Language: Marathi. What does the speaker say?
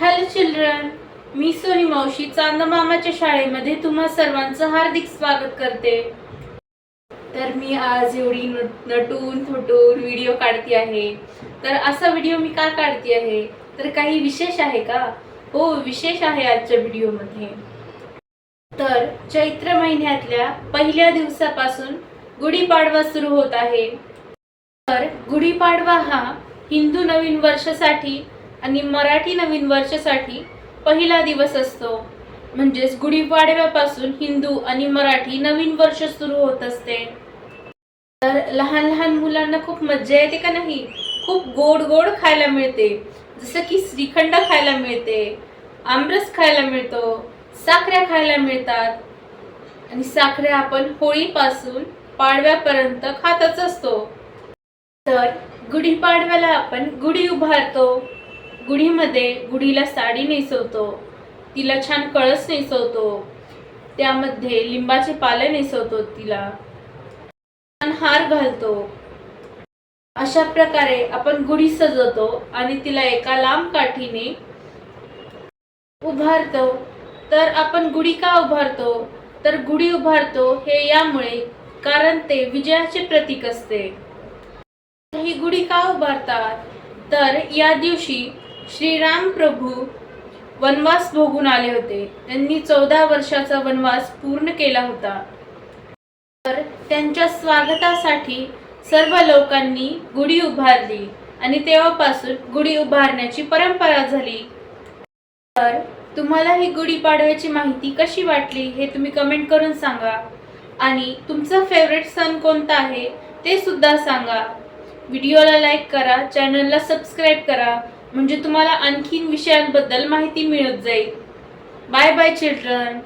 हॅलो चिल्ड्रन मी सोनी मावशी चांदमामाच्या शाळेमध्ये तुम्हा सर्वांचं हार्दिक स्वागत करते. तर मी आज एवढी नटून थुटून व्हिडिओ काढते आहे. तर असा व्हिडिओ मी का काढते आहे? तर काही विशेष आहे का? हो विशेष आहे आजच्या व्हिडिओमध्ये. तर चैत्र महिन्यातल्या पहिल्या दिवसापासून गुढीपाडवा सुरू होत आहे. तर गुढीपाडवा हा हिंदू नवीन वर्षासाठी आणि मराठी नवीन वर्षासाठी पहिला दिवस असतो. म्हणजेच गुढीपाडव्यापासून हिंदू आणि मराठी नवीन वर्ष सुरू होत असते. तर लहान लहान मुलांना खूप मज्जा येते का नाही? खूप गोड गोड खायला मिळते. जसं की श्रीखंड खायला मिळते आमरस खायला मिळतो साखऱ्या खायला मिळतात. आणि साखऱ्या आपण होळीपासून पाडव्यापर्यंत खातच असतो. तर गुढीपाडव्याला आपण गुढी उभारतो. गुढीमध्ये गुढीला साडी नेसवतो तिला छान कळस नेसवतो त्यामध्ये लिंबाचे पाले नेसवतो तिला. छान हार घालतो. अशा प्रकारे आपण गुढी सजवतो आणि तिला एका लांब काठीने उभारतो. तर आपण गुढी का उभारतो? तर गुढी उभारतो हे यामुळे कारण ते विजयाचे प्रतीक असते. ही गुढी का उभारतात? तर या दिवशी श्रीराम प्रभू वनवास भोगून आले होते. त्यांनी चौदा वर्षाचा वनवास पूर्ण केला होता. तर त्यांच्या स्वागतासाठी सर्व लोकांनी गुढी उभारली आणि तेव्हापासून गुढी उभारण्याची परंपरा झाली. तर तुम्हाला ही गुढीपाडव्याची माहिती कशी वाटली हे तुम्ही कमेंट करून सांगा. आणि तुमचा फेवरेट सण कोणता आहे ते सुद्धा सांगा. व्हिडिओला लाईक करा चॅनलला सबस्क्राईब करा. म्हणजे तुम्हाला आणखीन विषयांबद्दल माहिती मिळत जाईल. Bye bye children